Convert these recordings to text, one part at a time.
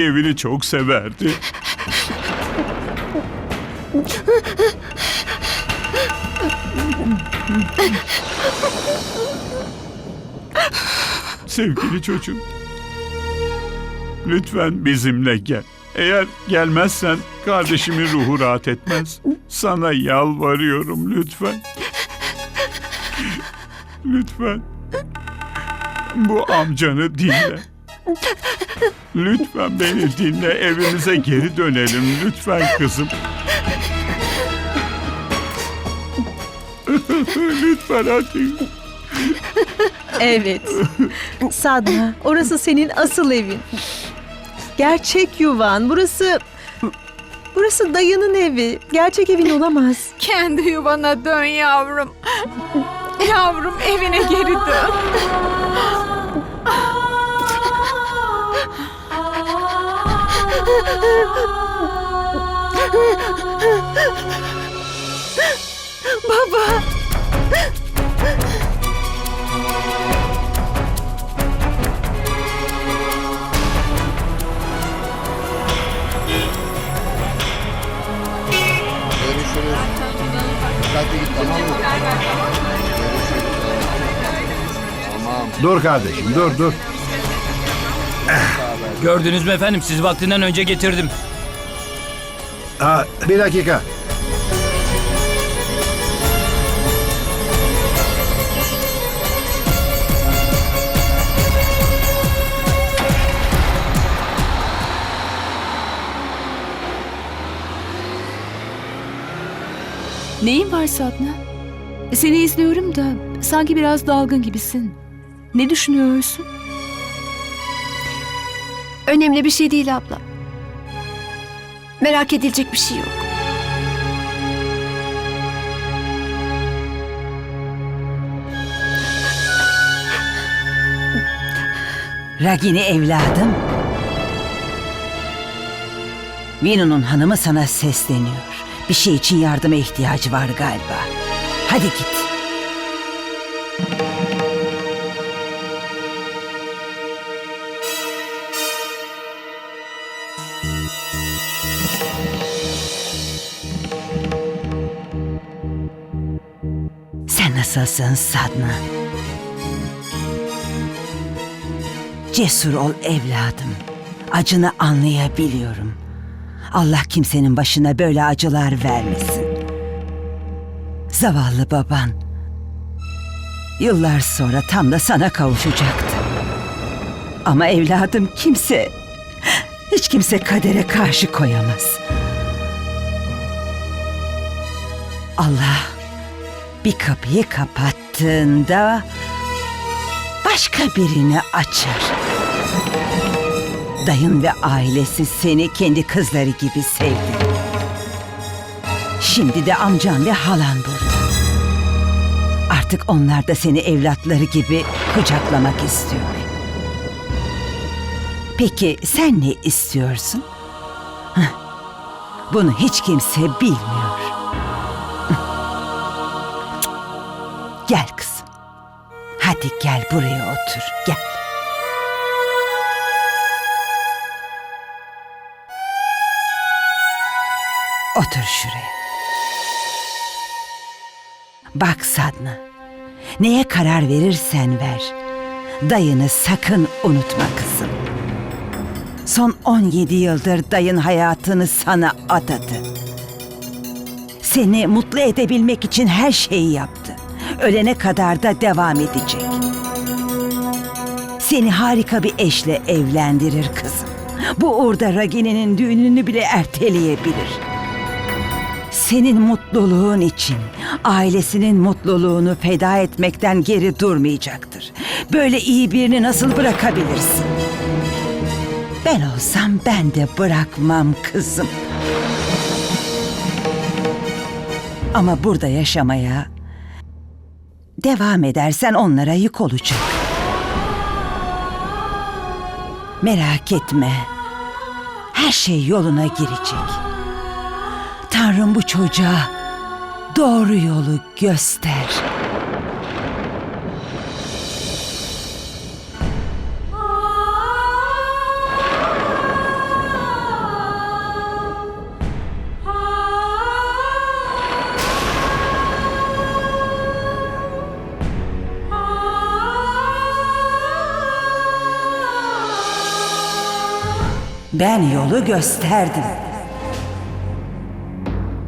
evini çok severdi. Sevgili çocuğum. Lütfen bizimle gel. Eğer gelmezsen kardeşimin ruhu rahat etmez. Sana yalvarıyorum lütfen. Lütfen. Bu amcanı dinle. Lütfen beni dinle. Evimize geri dönelim. Lütfen kızım. lütfen hadi. Evet. Sadna, orası senin asıl evin. Gerçek yuvan. Burası... Burası dayının evi. Gerçek evin olamaz. Kendi yuvana dön yavrum. Yavrum evine geri dön. Baba! Görüşürüz. Dur kardeşim dur dur. Gördünüz mü efendim siz vaktinden önce getirdim. Ha, bir dakika. Neyin var Sadna? Seni izliyorum da sanki biraz dalgın gibisin. Ne düşünüyorsun? Önemli bir şey değil abla. Merak edilecek bir şey yok. Ragini evladım. Vinu'nun hanımı sana sesleniyor. Bir şey için yardıma ihtiyacı var galiba. Hadi git. Nasılsın Sadna? Cesur ol evladım. Acını anlayabiliyorum. Allah kimsenin başına böyle acılar vermesin. Zavallı baban. Yıllar sonra tam da sana kavuşacaktı. Ama evladım kimse, hiç kimse kadere karşı koyamaz. Allah bir kapıyı kapattığında başka birini açar. Dayın ve ailesi seni kendi kızları gibi sevdi. Şimdi de amcan ve halan burada. Artık onlar da seni evlatları gibi kucaklamak istiyor. Peki sen ne istiyorsun? Bunu hiç kimse bilmiyor. Hadi gel buraya otur. Gel. Otur şuraya. Bak Sadna. Neye karar verirsen ver. Dayını sakın unutma kızım. Son 17 yıldır dayın hayatını sana adadı. Seni mutlu edebilmek için her şeyi yaptı. Ölene kadar da devam edecek. Seni harika bir eşle evlendirir kızım. Bu uğurda Ragini'nin düğününü bile erteleyebilir. Senin mutluluğun için ailesinin mutluluğunu feda etmekten geri durmayacaktır. Böyle iyi birini nasıl bırakabilirsin? Ben olsam ben de bırakmam kızım. Ama burada yaşamaya devam edersen onlara yük olacak. Merak etme. Her şey yoluna girecek. Tanrım bu çocuğa doğru yolu göster. Ben yolu gösterdim.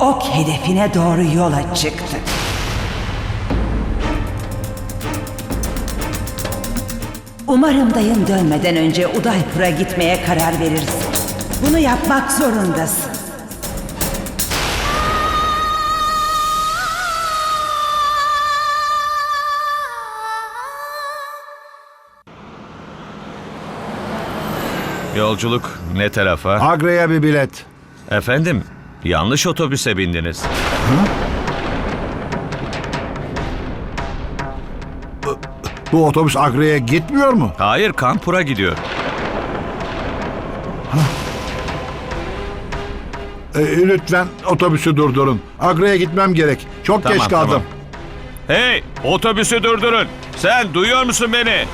Ok hedefine doğru yola çıktı. Umarım dayın dönmeden önce Udaypur'a gitmeye karar verirsin. Bunu yapmak zorundasın. Yolculuk ne tarafa? Agra'ya bir bilet. Efendim, yanlış otobüse bindiniz. Bu otobüs Agra'ya gitmiyor mu? Hayır, Kanpur'a gidiyor. E, lütfen otobüsü durdurun. Agra'ya gitmem gerek. Çok Tamam, geç kaldım. tamam. Hey, otobüsü durdurun. Sen duyuyor musun beni?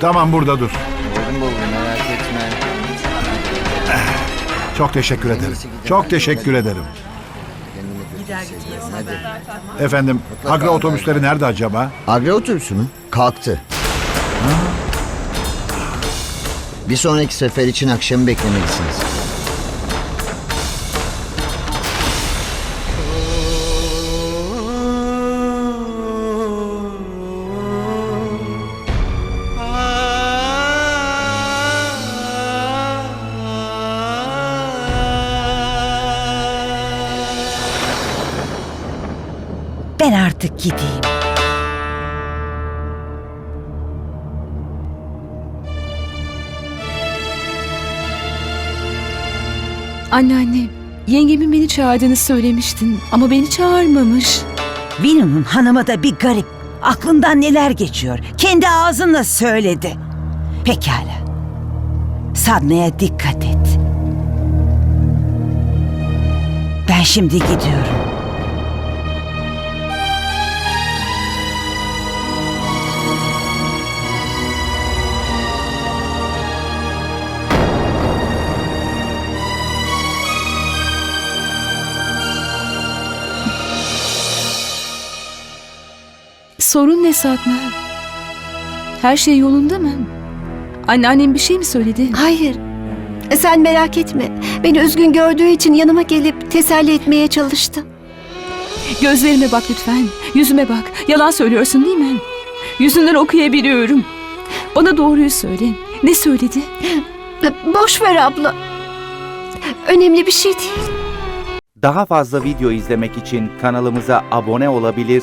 Tamam burada dur. Buldum buldum merak etme. Çok teşekkür ederim. Çok teşekkür ederim. Kendimi kötü hissediyorum. Hadi. Efendim, Agra otobüsleri nerede acaba? Agra otobüsü mü? Kalktı. Bir sonraki sefer için akşamı beklemelisiniz. Artık gideyim. Anneanne, yengemin beni çağırdığını söylemiştin ama beni çağırmamış. Vinu'nun hanımı da bir garip. Aklından neler geçiyor? Kendi ağzınla söyledi. Pekala. Sadna'ya dikkat et. Ben şimdi gidiyorum. Sorun ne Sadna? Her şey yolunda mı? Anneannem bir şey mi söyledi? Hayır. Sen merak etme. Beni üzgün gördüğü için yanıma gelip teselli etmeye çalıştı. Gözlerime bak lütfen. Yüzüme bak. Yalan söylüyorsun değil mi? Yüzünden okuyabiliyorum. Bana doğruyu söyle. Ne söyledi? Boş ver abla. Önemli bir şey değil. Daha fazla video izlemek için kanalımıza abone olabilir,